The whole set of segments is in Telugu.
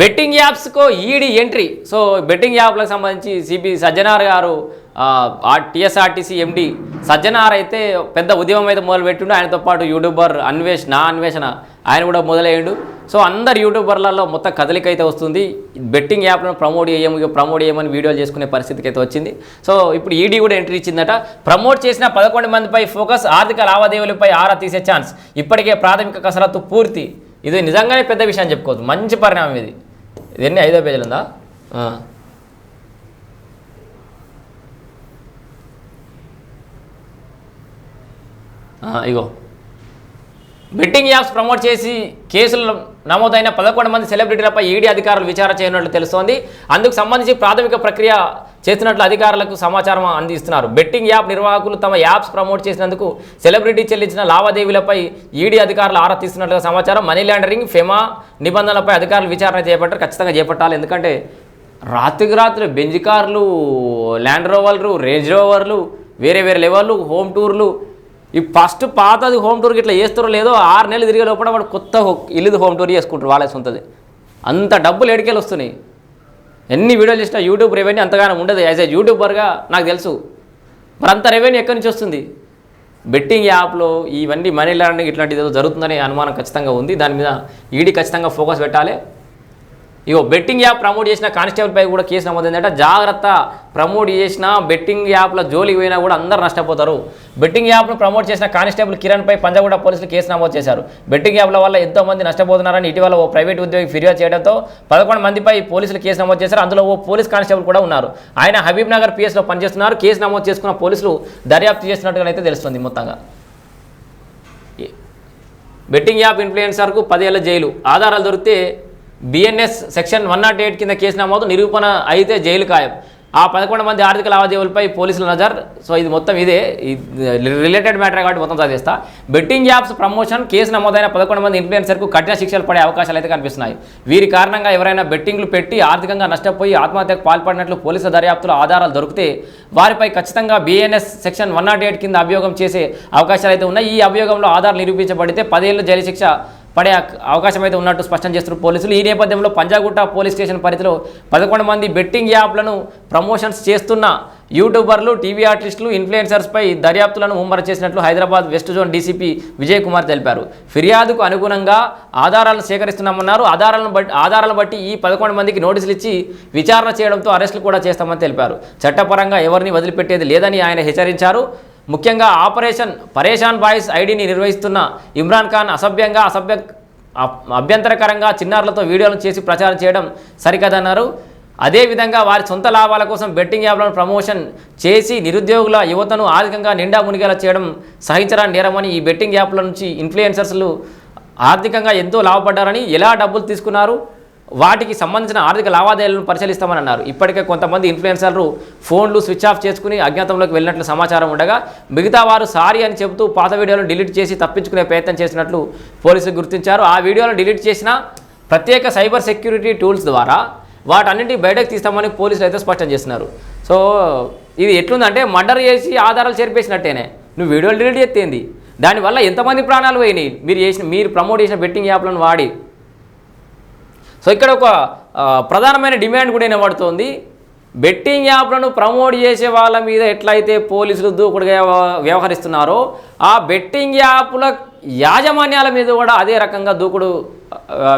బెట్టింగ్ యాప్స్కు ఈడీ ఎంట్రీ. సో బెట్టింగ్ యాప్లకు సంబంధించి సిపి సజ్జనార్ గారు టీఎస్ఆర్టీసీ ఎండి సజ్జనార్ అయితే పెద్ద ఉద్యమం అయితే మొదలుపెట్టిండు. ఆయనతో పాటు యూట్యూబర్ అన్వేష్ నా అన్వేషణ ఆయన కూడా మొదలయ్యిండు. సో అందరు యూట్యూబర్లలో మొత్తం కదలిక అయితే వస్తుంది. బెట్టింగ్ యాప్లను ప్రమోట్ చేయము ప్రమోట్ చేయమని వీడియోలు చేసుకునే పరిస్థితికి అయితే వచ్చింది. సో ఇప్పుడు ఈడీ కూడా ఎంట్రీ ఇచ్చిందట. ప్రమోట్ చేసిన పదకొండు మందిపై ఫోకస్ ఆర్థిక లావాదేవీలపై ఆరా తీసే ఛాన్స్. ఇప్పటికే ప్రాథమిక కసరత్తు పూర్తి. ఇది నిజంగానే పెద్ద విషయం చెప్పుకోవచ్చు. మంచి పరిణామం ఇది. ఇది ఎన్ని ఐదో పేజీలు ఉందా? ఇగో. బెట్టింగ్ యాప్స్ ప్రమోట్ చేసి కేసులు నమోదైన పదకొండు మంది సెలబ్రిటీలపై ఈడీ అధికారులు విచారణ చేయనున్నట్లు తెలుస్తోంది. అందుకు సంబంధించి ప్రాథమిక ప్రక్రియ చేస్తున్నట్లు అధికారులకు సమాచారం అందిస్తున్నారు. బెట్టింగ్ యాప్ నిర్వాహకులు తమ యాప్స్ ప్రమోట్ చేసినందుకు సెలబ్రిటీ చెల్లించిన లావాదేవీలపై ఈడీ అధికారులు ఆరా తీస్తున్నట్లుగా సమాచారం. మనీ లాండరింగ్ ఫెమా నిబంధనలపై అధికారులు విచారణ చేపట్టారు. ఖచ్చితంగా చేపట్టాలి. ఎందుకంటే రాత్రికి రాత్రి బెంజ్ కార్లు ల్యాండ్ రోవర్లు రేంజ్ రోవర్లు వేరే వేరే లెవెల్లు హోమ్ టూర్లు ఈ ఫస్ట్ పాతది హోమ్ టూర్కి ఇట్లా చేస్తారో లేదో ఆరు నెలలు తిరిగే లోపల వాడు కొత్త ఇల్లుది హోమ్ టూర్ చేసుకుంటారు వాళ్ళ సొంతది. అంత డబ్బులు ఎడికేలు వస్తున్నాయి. ఎన్ని వీడియోలు చేసినా యూట్యూబ్ రెవెన్యూ అంతగానో ఉండదు. యాజ్ ఏ యూట్యూబర్గా నాకు తెలుసు. మరి అంత రెవెన్యూ ఎక్కడి నుంచి వస్తుంది? బెట్టింగ్ యాప్లో ఇవన్నీ మనీ లాండరింగ్ ఇట్లాంటిది ఏదో జరుగుతుందనే అనుమానం ఖచ్చితంగా ఉంది. దాని మీద ఈడీ ఖచ్చితంగా ఫోకస్ పెట్టాలి. ఇగో బెట్టింగ్ యాప్ ప్రమోట్ చేసిన కానిస్టేబుల్పై కూడా కేసు నమోదైందంటే. జాగ్రత్త ప్రమోట్ చేసిన బెట్టింగ్ యాప్ల జోలికి పోయినా కూడా అందరు నష్టపోతారు. బెట్టింగ్ యాప్ను ప్రమోట్ చేసిన కానిస్టేబుల్ కిరణ్పై పంజగూడ పోలీసులు కేసు నమోదు చేశారు. బెట్టింగ్ యాప్ల వల్ల ఎంతో మంది నష్టపోతున్నారని ఇటీవల ఓ ప్రైవేట్ ఉద్యోగి ఫిర్యాదు చేయడంతో పదకొండు మందిపై పోలీసులు కేసు నమోదు చేశారు. అందులో ఓ పోలీస్ కానిస్టేబుల్ కూడా ఉన్నారు. ఆయన హబీబ్ నగర్ పిఎస్లో పనిచేస్తున్నారు. కేసు నమోదు చేసుకున్న పోలీసులు దర్యాప్తు చేస్తున్నట్టుగా అయితే తెలుస్తుంది మొత్తంగా. బెట్టింగ్ యాప్ ఇన్ఫ్లుయెన్సర్కు పదేళ్ళ జైలు. ఆధారాలు దొరికితే BNS section one nought eight కింద కేసు నమోదు నిరూపణ అయితే జైలు ఖాయం. ఆ పదకొండు మంది ఆర్థిక లావాదేవీలపై పోలీసుల నజర్. సో ఇది మొత్తం ఇదే. రిలేటెడ్ మ్యాటర్ కాబట్టి మొత్తం సాధిస్తా బెట్టింగ్ యాప్స్ ప్రమోషన్ కేసు నమోదైన పదకొండు మంది ఇన్ఫ్లుయెన్సర్కు కఠిన శిక్షలు పడే అవకాశాలు అయితే కనిపిస్తున్నాయి. వీరి కారణంగా ఎవరైనా బెట్టింగ్లు పెట్టి ఆర్థికంగా నష్టపోయి ఆత్మహత్యకు పాల్పడినట్లు పోలీసుల దర్యాప్తులో ఆధారాలు దొరికితే వారిపై ఖచ్చితంగా BNS section one nought eight కింద అభియోగం చేసే అవకాశాలు అయితే ఉన్నాయి. ఈ అభియోగంలో ఆధారాలు నిరూపించబడితే పదేళ్ళు జైలు శిక్ష పడే అవకాశం అయితే ఉన్నట్టు స్పష్టం చేస్తున్నారు పోలీసులు. ఈ నేపథ్యంలో పంజాగుట్ట పోలీస్ స్టేషన్ పరిధిలో పదకొండు మంది బెట్టింగ్ యాప్లను ప్రమోషన్స్ చేస్తున్న యూట్యూబర్లు టీవీ ఆర్టిస్టులు ఇన్ఫ్లుయెన్సర్స్పై దర్యాప్తులను ముమ్మర చేసినట్లు Hyderabad west zone DCP Vijay Kumar తెలిపారు. ఫిర్యాదుకు అనుగుణంగా ఆధారాలను సేకరిస్తున్నామన్నారు. ఆధారాలను బట్టి ఆధారాలను బట్టి ఈ పదకొండు మందికి నోటీసులు ఇచ్చి విచారణ చేయడంతో అరెస్టులు కూడా చేస్తామని తెలిపారు. చట్టపరంగా ఎవరిని వదిలిపెట్టేది లేదని ఆయన హెచ్చరించారు. ముఖ్యంగా ఆపరేషన్ పరేషాన్ బాయ్స్ ఐడిని నిర్వహిస్తున్న ఇమ్రాన్ ఖాన్ అసభ్యంగా అసభ్య అభ్యంతరకరంగా చిన్నారులతో వీడియోలు చేసి ప్రచారం చేయడం సరికదన్నారు. అదేవిధంగా వారి సొంత లాభాల కోసం బెట్టింగ్ యాప్లను ప్రమోషన్ చేసి నిరుద్యోగుల యువతను ఆర్థికంగా నిండా మునిగేలా చేయడం సహించరాని నేరమని ఈ బెట్టింగ్ యాప్ల నుంచి ఇన్ఫ్లుయెన్సర్స్లు ఆర్థికంగా ఎంతో లాభపడ్డారని ఎలా డబ్బులు తీసుకున్నారు? వాటికి సంబంధించిన ఆర్థిక లావాదేవీలను పరిశీలిస్తామని అన్నారు. ఇప్పటికే కొంతమంది ఇన్ఫ్లుయెన్సర్లు ఫోన్లు స్విచ్ ఆఫ్ చేసుకుని అజ్ఞాతంలోకి వెళ్ళినట్లు సమాచారం ఉండగా మిగతా వారు సారీ అని చెబుతూ పాత వీడియోలను డిలీట్ చేసి తప్పించుకునే ప్రయత్నం చేసినట్లు పోలీసులు గుర్తించారు. ఆ వీడియోలను డిలీట్ చేసిన ప్రత్యేక సైబర్ సెక్యూరిటీ టూల్స్ ద్వారా వాటన్నింటినీ బయటకు తీస్తామని పోలీసులు అయితే స్పష్టం చేస్తున్నారు. సో ఇది ఎట్లుందంటే మర్డర్ చేసి ఆధారాలు చేర్పేసినట్టేనే. నువ్వు వీడియోలు డిలీట్ చేస్తేంది దానివల్ల ఎంతమంది ప్రాణాలు పోయినాయి? మీరు చేసిన మీరు ప్రమోట్ చేసిన బెట్టింగ్ యాప్లను వాడి సో ఇక్కడ ఒక ప్రధానమైన డిమాండ్ కూడా వినబడుతోంది. బెట్టింగ్ యాప్లను ప్రమోట్ చేసే వాళ్ళ మీద ఎట్లయితే పోలీసులు దూకుడుగా వ్యవహరిస్తున్నారో ఆ బెట్టింగ్ యాప్ల యాజమాన్యాల మీద కూడా అదే రకంగా దూకుడు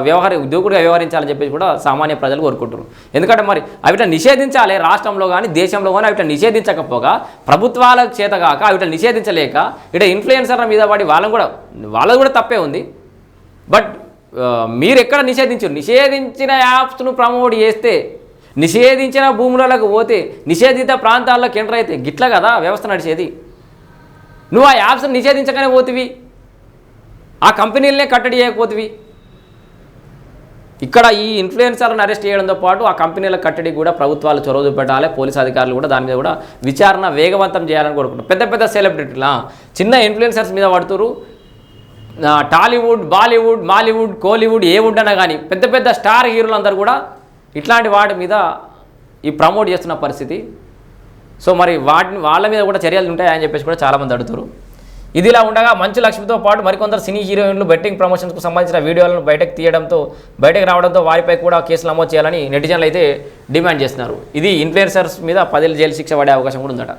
వ్యవహరి దూకుడుగా వ్యవహరించాలని చెప్పేసి కూడా సామాన్య ప్రజలు కోరుకుంటున్నారు. ఎందుకంటే మరి అవిట నిషేధించాలి రాష్ట్రంలో కానీ దేశంలో కానీ అవిట నిషేధించకపోగా ప్రభుత్వాల చేతగాక అవిట నిషేధించలేక ఇట ఇన్ఫ్లుయెన్సర్ల మీద పడి వాళ్ళని కూడా వాళ్ళది కూడా తప్పే ఉంది. బట్ మీరు ఎక్కడ నిషేధించరు? నిషేధించిన యాప్స్ను ప్రమోట్ చేస్తే నిషేధించిన భూములకు పోతే నిషేధిత ప్రాంతాల్లోకి ఎంటర్ అయితే గిట్ల కదా వ్యవస్థ నడిచేది? నువ్వు ఆ యాప్స్ని నిషేధించగానే పోతివి. ఆ కంపెనీలనే కట్టడి చేయకపోతివి. ఇక్కడ ఈ ఇన్ఫ్లుయెన్సర్లను అరెస్ట్ చేయడంతో పాటు ఆ కంపెనీల కట్టడి కూడా ప్రభుత్వాలు చొరవ చూపెట్టాలి పోలీస్ అధికారులు కూడా దాని మీద కూడా విచారణ వేగవంతం చేయాలని కోరుకుంటున్నారు. పెద్ద పెద్ద సెలబ్రిటీలా చిన్న ఇన్ఫ్లుయెన్సర్స్ మీద పడుతురు టాలీవుడ్ బాలీవుడ్ మాలీవుడ్ కోలీవుడ్ ఏ వుడ్ అన్నా కానీ పెద్ద పెద్ద స్టార్ హీరోలందరూ కూడా ఇట్లాంటి వాటి మీద ఈ ప్రమోట్ చేస్తున్న పరిస్థితి. సో మరి వాటిని వాళ్ళ మీద కూడా చర్యలు ఉంటాయని చెప్పేసి కూడా చాలామంది అడుగుతారు. ఇదిలా ఉండగా మంచు లక్ష్మితో పాటు మరికొందరు సినీ హీరోయిన్లు బెట్టింగ్ ప్రమోషన్స్కు సంబంధించిన వీడియోలను బయటకు తీయడంతో బయటకు రావడంతో వారిపై కూడా కేసులు నమోదు చేయాలని నెటిజన్లు అయితే డిమాండ్ చేస్తున్నారు. ఇది ఇన్ఫ్లుయెన్సర్స్ మీద పదేళ్ళు జైలు శిక్ష పడే అవకాశం కూడా ఉందట.